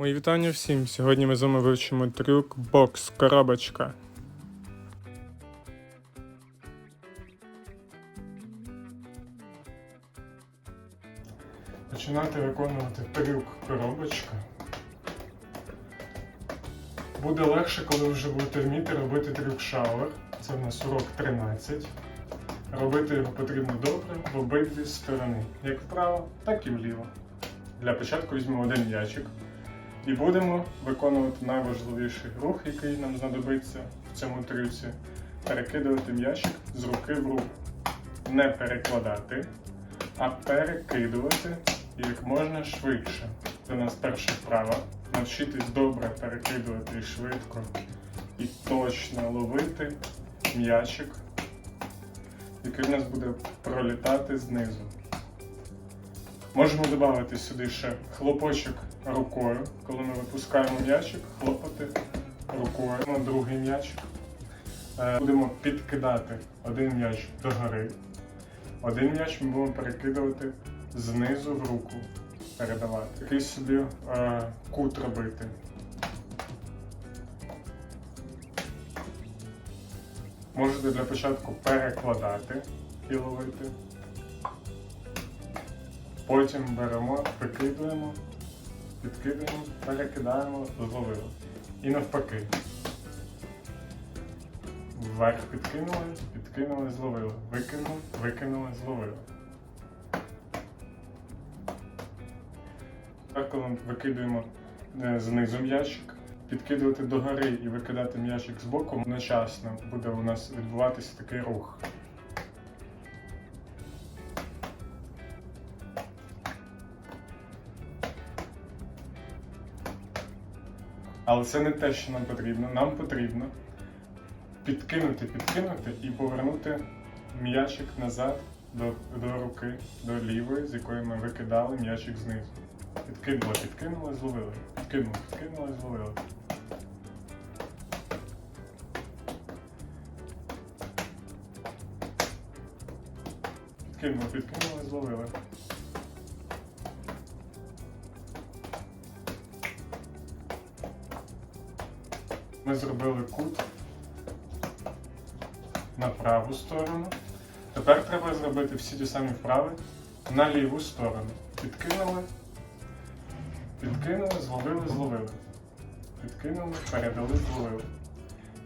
Мої вітання всім. Сьогодні ми з вами вивчимо трюк бокс коробочка. Починати виконувати трюк коробочка. Буде легше, коли ви вже будете вміти робити трюк шауер. Це в нас урок 13. Робити його потрібно добре в обидві сторони, як вправо, так і вліво. Для початку візьмемо один м'ячик і будемо виконувати найважливіший рух, який нам знадобиться в цьому трюці. Перекидувати м'ячик з руки в руку. Не перекладати, а перекидувати як можна швидше. Це у нас перша вправа. Навчитись добре перекидувати і швидко і точно ловити м'ячик, який в нас буде пролітати знизу. Можемо додати сюди ще хлопочок рукою, коли ми випускаємо м'ячик, хлопати рукою на другий м'ячик. Е, Будемо підкидати один м'яч догори. Один м'яч ми будемо перекидувати знизу в руку, передавати. Якийсь собі е, кут робити. Можете для початку перекладати і ловити. Потім беремо, викидуємо, підкидуємо, перекидаємо, зловили. І навпаки. Вверх підкинули, підкинули, зловили. Викинули, викинули, зловили. Так, коли ми викидуємо е, знизу м'ячик, підкидувати догори і викидати м'ячик з боку, одночасно буде у нас відбуватися такий рух. Але це не те, що нам потрібно. Нам потрібно підкинути, підкинути і повернути м'ячик назад до, до руки, до лівої, з якої ми викидали м'ячик знизу. Підкинули, підкинули, зловили. Підкинули, підкинули, зловили. Підкинули, підкинули, зловили. Ми зробили кут на праву сторону. Тепер треба зробити всі ті самі вправи на ліву сторону. Підкинули, підкинули, зловили, зловили. Підкинули, передали, зловили.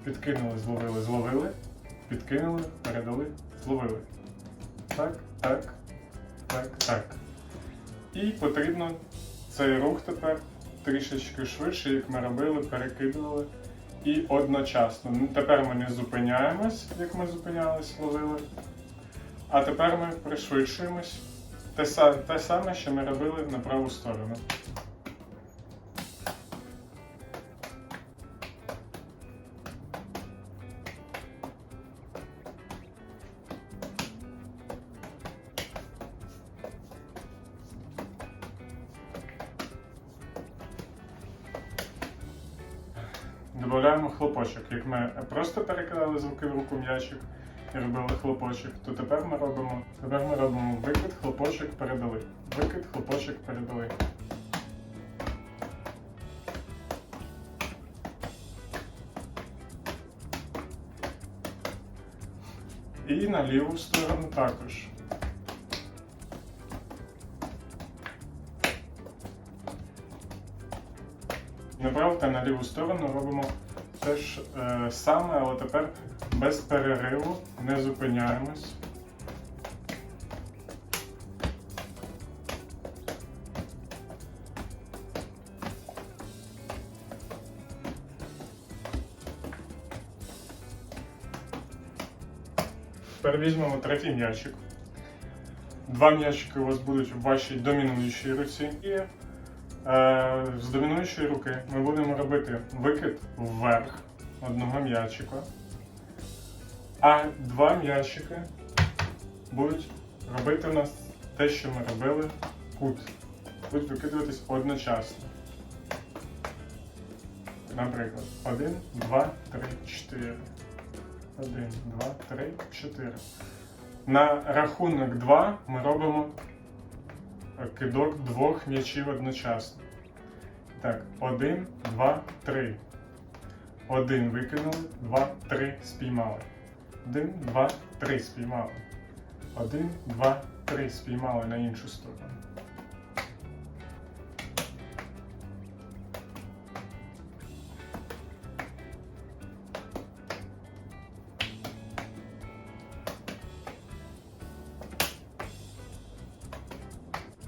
Підкинули, зловили, зловили. Підкинули, передали, зловили. Так, так, так, так. І потрібно цей рух тепер трішечки швидше, як ми робили, перекидували. І одночасно. Ну, Тепер ми не зупиняємось, як ми зупинялись, ловили. А тепер ми пришвидшуємось. Те, те саме, що ми робили на праву сторону. Додаємо хлопочок. Як ми просто перекидали з руки в руку м'ячик і робили хлопочок, то тепер ми робимо, тепер ми робимо викид, хлопочок, передали. Викид, хлопочок, передали. І на ліву сторону також. Направо та на ліву сторону робимо те ж е, саме, але тепер без перериву не зупиняємось. Тепер візьмемо третій м'ячик. Два м'ячики у вас будуть в вашій домінуючій руці. І з домінуючої руки ми будемо робити викид вверх одного м'ячика. А два м'ячики будуть робити у нас те, що ми робили кут. Будуть викидуватись одночасно. Наприклад, 1, 2, 3, 4. 1, 2, 3, 4. На рахунок 2 ми робимо кидок двох м'ячів одночасно. Так, один, два, три. Один викинули, два, три спіймали. Один, два, три спіймали. Один, два, три спіймали на іншу сторону.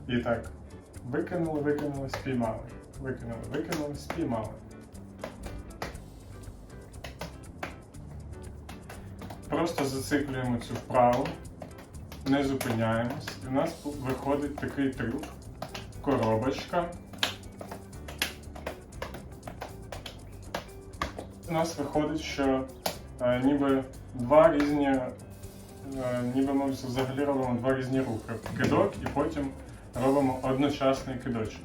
І так, викинули, викинули, спіймали. Викинули, викинули, спіймали. Просто зациклюємо цю вправу, не зупиняємось. І у нас виходить такий трюк. Коробочка. У нас виходить, що е, ніби два різні, е, ніби ми взагалі робимо два різні рухи. Кидок і потім робимо одночасний кидочок.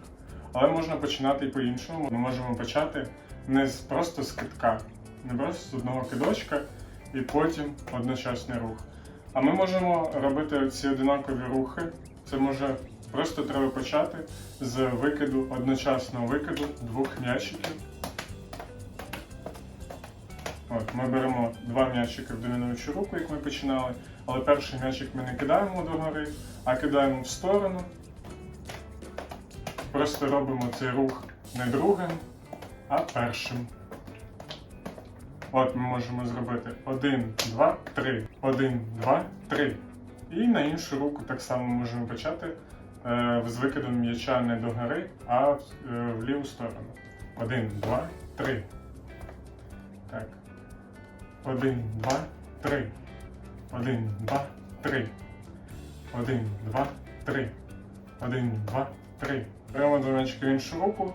Але можна починати і по-іншому. Ми можемо почати не з просто з китка, не просто з одного кидочка і потім одночасний рух. А ми можемо робити ці одинакові рухи. Це може просто треба почати з викиду одночасного викиду двох м'ячиків. От, ми беремо два м'ячики в домінуючу руку, як ми починали, але перший м'ячик ми не кидаємо догори, а кидаємо в сторону. Просто робимо цей рух не другим, а першим. От ми можемо зробити 1, 2, 3. 1, 2, 3. І на іншу руку так само можемо почати е, з викидом м'яча не догори, а е, в ліву сторону. 1, 2, 3. Так. 1, 2, 3. 1, 2, 3. 1, 2, 3. 1, 2, 3. Беремо дзвіночки в іншу руку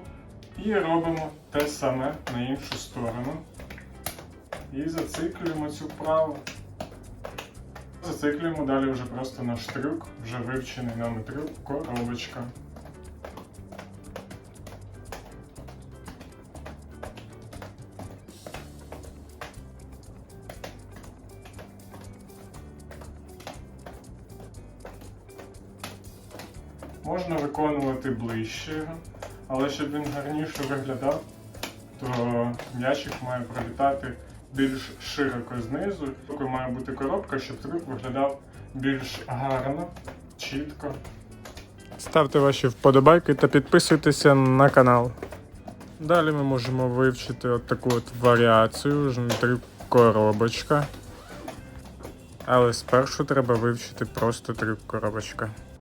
і робимо те саме на іншу сторону. І зациклюємо цю вправу. Зациклюємо далі вже просто наш трюк, вже вивчений нами трюк коробочка. Можна виконувати ближче, але щоб він гарніше виглядав, то м'ячик має пролітати більш широко знизу. Такою має бути коробка, щоб трюк виглядав більш гарно, чітко. Ставте ваші вподобайки та підписуйтеся на канал. Далі ми можемо вивчити от таку от варіацію, трюк коробочка. Але спершу треба вивчити просто трюк коробочка.